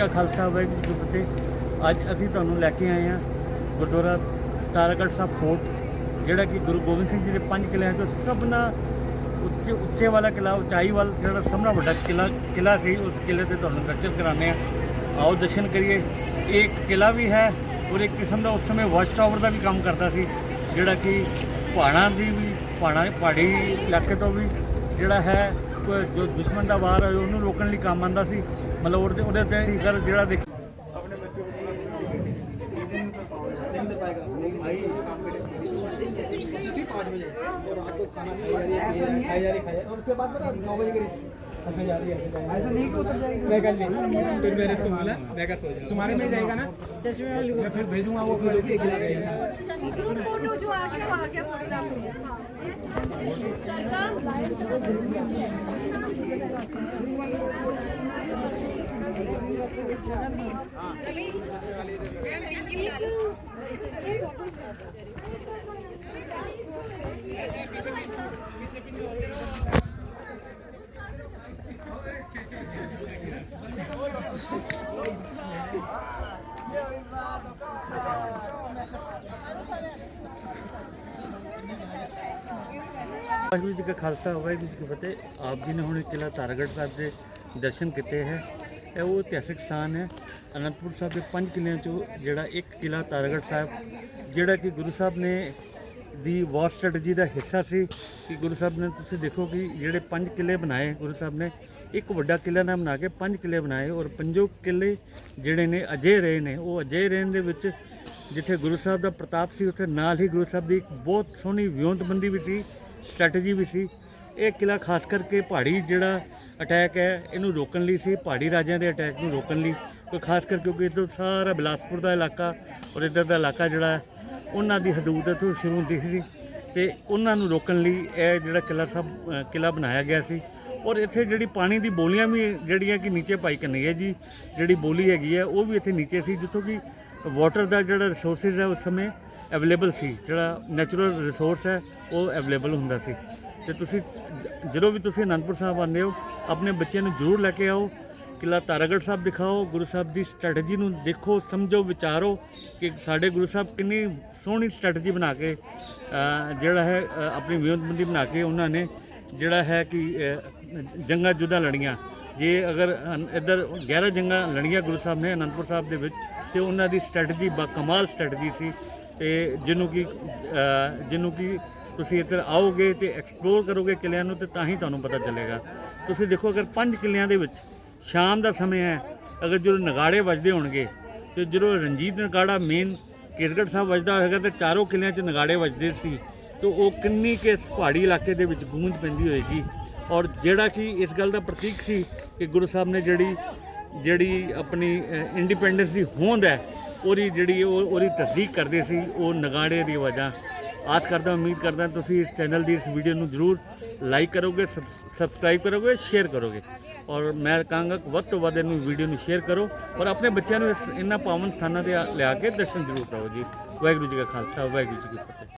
ਕਾ ਖਾਲਸਾ ਵਾਹਿਗੁਰੂ ਜੀ ਕੀ ਫਤਿਹ। ਅੱਜ ਅਸੀਂ ਤੁਹਾਨੂੰ ਲੈ ਕੇ ਆਏ ਹਾਂ ਗੁਰਦੁਆਰਾ ਤਾਰਾਗੜ੍ਹ ਸਾਹਿਬ ਫੋਰਟ, ਜਿਹੜਾ ਕਿ ਗੁਰੂ ਗੋਬਿੰਦ ਸਿੰਘ ਜੀ ਦੇ ਪੰਜ ਕਿਲ੍ਹਿਆਂ ਤੋਂ ਸਭਨਾ ਉੱਚੇ ਉੱਚੇ ਵਾਲਾ ਕਿਲ੍ਹਾ, ਉਚਾਈ ਵਾਲਾ ਜਿਹੜਾ ਸਭ ਨਾਲ ਵੱਡਾ ਕਿਲ੍ਹਾ ਕਿਲ੍ਹਾ ਸੀ, ਉਸ ਕਿਲ੍ਹੇ ਤੇ ਤੁਹਾਨੂੰ ਦਰਸ਼ਨ ਕਰਾਉਂਦੇ ਆ ਆਓ ਦਰਸ਼ਨ ਕਰੀਏ। ਇਹ ਇੱਕ ਕਿਲ੍ਹਾ ਵੀ ਹੈ ਔਰ ਇੱਕ ਕਿਸਮ ਦਾ ਉਸ ਸਮੇਂ ਵਾਚ ਟਾਵਰ ਦਾ ਵੀ ਕੰਮ ਕਰਦਾ ਸੀ, ਜਿਹੜਾ ਕਿ ਪਹਾੜਾਂ ਦੀ ਵੀ, ਪਹਾੜਾਂ ਪਹਾੜੀ ਇਲਾਕੇ ਤੋਂ ਵੀ ਜਿਹੜਾ ਹੈ ਜੋ ਦੁਸ਼ਮਣ ਦਾ ਵਾਰ ਹੋਏ ਉਹਨੂੰ ਰੋਕਣ ਲਈ ਕੰਮ ਆਉਂਦਾ ਸੀ ਮਤਲਬ ਉਹਦੇ ਉਹਦੇ ਤੇ ਸੀਕਰ ਜਿਹੜਾ ਦੇਖ उसके बाद पता नौ बजे करीब ऐसा जा रही है ऐसा नहीं कि उतर जाएगी मैं कल फिर मैंने इसको बोला मैं क्या सो तुम्हारे में जाएगा ना चश्मे वाली मैं फिर भेजूँगा वो फिर एक गिलास ग्रुप फ़ोटो जो आ गया वो आ गया फोटोग्राफ हो गया ਵਾਹਿਗੁਰੂ ਜੀ ਕਾ ਖਾਲਸਾ, ਵਾਹਿਗੁਰੂ ਜੀ ਕੀ ਫਤਿਹ। ਆਪ ਜੀ ਨੇ ਹੁਣ ਕਿਲ੍ਹਾ ਤਾਰਾਗੜ੍ਹ ਸਾਹਿਬ ਦੇ ਦਰਸ਼ਨ ਕੀਤੇ ਹੈ। ਇਹ ਉਹ ਇਤਿਹਾਸਿਕ ਸਥਾਨ ਹੈ। ਅਨੰਦਪੁਰ ਸਾਹਿਬ ਦੇ ਪੰਜ ਕਿਲਿਆਂ ਚੋਂ ਜਿਹੜਾ ਇੱਕ ਕਿਲ੍ਹਾ ਤਾਰਾਗੜ੍ਹ ਸਾਹਿਬ, ਜਿਹੜਾ ਕਿ ਗੁਰੂ ਸਾਹਿਬ ਨੇ ਦੀ ਵਾਰ ਸਟ੍ਰੈਟਜੀ ਦਾ ਹਿੱਸਾ ਸੀ ਕਿ ਗੁਰੂ ਸਾਹਿਬ ਨੇ ਤੁਸੀਂ ਦੇਖੋ ਕਿ ਜਿਹੜੇ ਪੰਜ ਕਿਲ੍ਹੇ ਬਣਾਏ ਗੁਰੂ ਸਾਹਿਬ ਨੇ, ਇੱਕ ਵੱਡਾ ਕਿਲ੍ਹਾ ਨਾ ਬਣਾ ਕੇ ਪੰਜ ਕਿਲ੍ਹੇ ਬਣਾਏ ਔਰ ਪੰਜੋ ਕਿਲ੍ਹੇ ਜਿਹੜੇ ਨੇ ਅਜੇ ਰਹੇ ਨੇ, ਉਹ ਅਜੇ ਰਹਿਣ ਦੇ ਵਿੱਚ ਜਿੱਥੇ ਗੁਰੂ ਸਾਹਿਬ ਦਾ ਪ੍ਰਤਾਪ ਸੀ, ਉੱਥੇ ਨਾਲ ਹੀ ਗੁਰੂ ਸਾਹਿਬ ਦੀ ਇੱਕ ਬਹੁਤ ਸੋਹਣੀ ਵਿਉਂਤਬੰਦੀ ਵੀ ਸੀ। ਸਟ੍ਰੈਟਜੀ ਵੀ ਸੀ। ਇਹ ਕਿਲਾ ਖਾਸ ਕਰਕੇ ਪਹਾੜੀ ਜਿਹੜਾ ਅਟੈਕ ਹੈ ਇਹਨੂੰ ਰੋਕਣ ਲਈ ਸੀ। ਪਹਾੜੀ ਰਾਜਿਆਂ ਦੇ ਅਟੈਕ ਨੂੰ ਰੋਕਣ ਲਈ। ਕੋਈ ਖਾਸ ਕਰਕੇ ਕਿਉਂਕਿ ਇੱਧਰ ਸਾਰਾ ਬਿਲਾਸਪੁਰ ਦਾ ਇਲਾਕਾ ਔਰ ਇੱਧਰ ਦਾ ਇਲਾਕਾ ਜਿਹੜਾ ਉਹਨਾਂ ਦੀ ਹਦੂਦ ਇੱਥੋਂ ਸ਼ੁਰੂ ਹੁੰਦੀ ਸੀ ਤੇ ਉਹਨਾਂ ਨੂੰ ਰੋਕਣ ਲਈ ਇਹ ਜਿਹੜਾ ਕਿਲਾ ਸਭ ਅ, ਕਿਲਾ ਬਣਾਇਆ ਗਿਆ ਸੀ। ਔਰ ਇੱਥੇ ਜਿਹੜੀ ਪਾਣੀ ਦੀ ਬੋਲੀਆਂ ਵੀ ਜਿਹੜੀਆਂ ਕਿ ਨੀਚੇ ਪਾਈ ਕਨਈਆ ਜੀ ਜਿਹੜੀ ਬੋਲੀ ਹੈਗੀ ਹੈ ਉਹ ਵੀ ਇੱਥੇ ਨੀਚੇ ਸੀ। ਜਿੱਥੋਂ ਕਿ ਵਾਟਰ ਦਾ ਜਿਹੜਾ ਰਿਸੋਰਸਿਸ ਹੈ ਉਸ ਸਮੇਂ ਅਵੇਲੇਬਲ ਸੀ ਜਿਹੜਾ ਨੈਚੁਰਲ ਰਿਸੋਰਸ ਹੈ ਉਹ ਅਵੇਲੇਬਲ ਹੁੰਦਾ ਸੀ। ਤੇ ਤੁਸੀਂ ਜਦੋਂ ਵੀ ਤੁਸੀਂ ਅਨੰਦਪੁਰ ਸਾਹਿਬ ਆਉਂਦੇ ਹੋ ਆਪਣੇ ਬੱਚਿਆਂ ਨੂੰ ਜ਼ਰੂਰ ਲੈ ਕੇ ਆਓ ਕਿਲ੍ਹਾ ਤਾਰਾਗੜ੍ਹ ਸਾਹਿਬ ਦਿਖਾਓ ਗੁਰੂ ਸਾਹਿਬ ਦੀ ਸਟ੍ਰੈਟਜੀ ਨੂੰ ਦੇਖੋ ਸਮਝੋ ਵਿਚਾਰੋ ਕਿ ਸਾਡੇ ਗੁਰੂ ਸਾਹਿਬ ਕਿੰਨੀ ਸੋਹਣੀ ਸਟ੍ਰੈਟਜੀ ਬਣਾ ਕੇ ਜਿਹੜਾ ਹੈ ਆਪਣੀ ਵਿਉਂਤਬੰਦੀ ਬਣਾ ਕੇ ਉਹਨਾਂ ਨੇ ਜਿਹੜਾ ਹੈ ਕਿ ਅ, ਜੰਗਾਂ ਜੁਦਾ ਲੜੀਆਂ। ਜੇ ਅਗਰ ਇੱਧਰ 11 ਜੰਗਾਂ ਲੜੀਆਂ ਗੁਰੂ ਸਾਹਿਬ ਨੇ ਅਨੰਦਪੁਰ ਸਾਹਿਬ ਦੇ ਵਿੱਚ ਤੇ ਉਹਨਾਂ ਦੀ ਸਟ੍ਰੈਟਜੀ ਬਾ ਕਮਾਲ ਸਟ੍ਰੈਟਜੀ ਸੀ। ਤੇ ਜਿਹਨੂੰ ਕਿ ਜਿਹਨੂੰ ਕਿ ਤੁਸੀਂ ਇੱਧਰ ਆਓਗੇ ਤੇ ਐਕਸਪਲੋਰ ਕਰੋਗੇ ਕਿਲਿਆਂ ਨੂੰ ਤੇ ਤਾਂ ਹੀ ਤੁਹਾਨੂੰ ਪਤਾ ਚੱਲੇਗਾ। ਤੁਸੀਂ ਦੇਖੋ, ਅਗਰ ਪੰਜ ਕਿਲਿਆਂ ਦੇ ਵਿੱਚ ਸ਼ਾਮ ਦਾ ਸਮੇਂ ਹੈ, ਅਗਰ ਜਦੋਂ ਨਗਾੜੇ ਵੱਜਦੇ ਹੋਣਗੇ, ਤੇ ਜਦੋਂ ਰਣਜੀਤ ਨਗਾੜਾ ਮੇਨ ਕਿਰਗੜ ਸਾਹਿਬ ਵੱਜਦਾ ਹੋਏਗਾ ਤੇ ਚਾਰੋਂ ਕਿਲਿਆਂ 'ਚ ਨਗਾੜੇ ਵੱਜਦੇ ਸੀ, ਤੇ ਉਹ ਕਿੰਨੀ ਕਿ ਪਹਾੜੀ ਇਲਾਕੇ ਦੇ ਵਿੱਚ ਗੂੰਜ ਪੈਂਦੀ ਹੋਏਗੀ। ਔਰ ਜਿਹੜਾ ਕਿ ਇਸ ਗੱਲ ਦਾ ਪ੍ਰਤੀਕ ਸੀ ਕਿ ਗੁਰੂ ਸਾਹਿਬ ਨੇ ਜਿਹੜੀ ਜਿਹੜੀ ਆਪਣੀ ਇੰਡੀਪੈਂਡੈਂਸ ਦੀ ਹੋਂਦ ਹੈ ਉਹਦੀ ਜਿਹੜੀ ਉਹ, ਉਹਦੀ ਤਸਦੀਕ ਕਰਦੇ ਸੀ, ਉਹ ਨਗਾੜੇ ਦੀ ਆਵਾਜ਼ਾਂ। ਆਸ ਕਰਦਾ, ਉਮੀਦ ਕਰਦਾ ਤੁਸੀਂ ਇਸ ਚੈਨਲ ਦੀ ਇਸ ਵੀਡੀਓ ਨੂੰ ਜ਼ਰੂਰ ਲਾਈਕ ਕਰੋਗੇ ਸਬਸਕ੍ਰਾਈਬ ਕਰੋਗੇ ਸ਼ੇਅਰ ਕਰੋਗੇ। ਔਰ ਮੈਂ ਕਹਾਂਗਾ ਕਿ ਵੱਧ ਤੋਂ ਵੱਧ ਇਹਨੂੰ ਵੀਡੀਓ ਨੂੰ ਸ਼ੇਅਰ ਕਰੋ ਔਰ ਆਪਣੇ ਬੱਚਿਆਂ ਨੂੰ ਇਸ, ਇਹਨਾਂ ਪਾਵਨ ਸਥਾਨਾਂ ਤੇ ਲਿਆ ਕੇ ਦਰਸ਼ਨ ਜ਼ਰੂਰ ਕਰੋ ਜੀ। ਵਾਹਿਗੁਰੂ ਜੀ ਕਾ ਖਾਲਸਾ, ਵਾਹਿਗੁਰੂ ਜੀ ਕੀ ਫਤਿਹ।